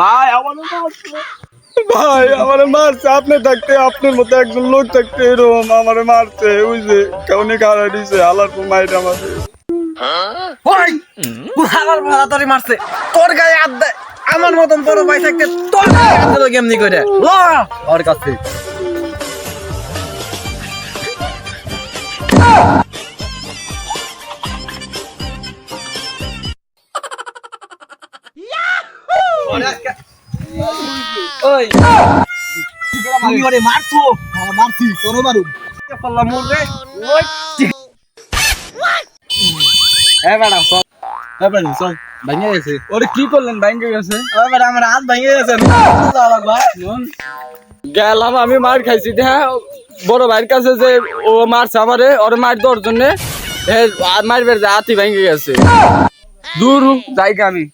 ভাই আমার মারছে ভাই আমার মারছে আপনি থাকতে আপনার মতো একজন লোক থাকতে এরকম আমার মারছে ওই যে কেমন খারাপ দিছে আলার মাইট ওই আমার মারছে। তোর গায়ে হাত দেয় আমার মতন বড় ভাই থাকতে তোর গায়ে হাত দিল কেমনি করে? ওর কাছে। কি করলেন গেছে হাত গেলাম, আমি মার খাইছি। হ্যাঁ বড় ভাইয়ের কাছে যে ও মারছে আমারে, ওরে মার দেওয়ার জন্য মারবে হাতি ভেঙে গেছে। দূর জায়গা আমি।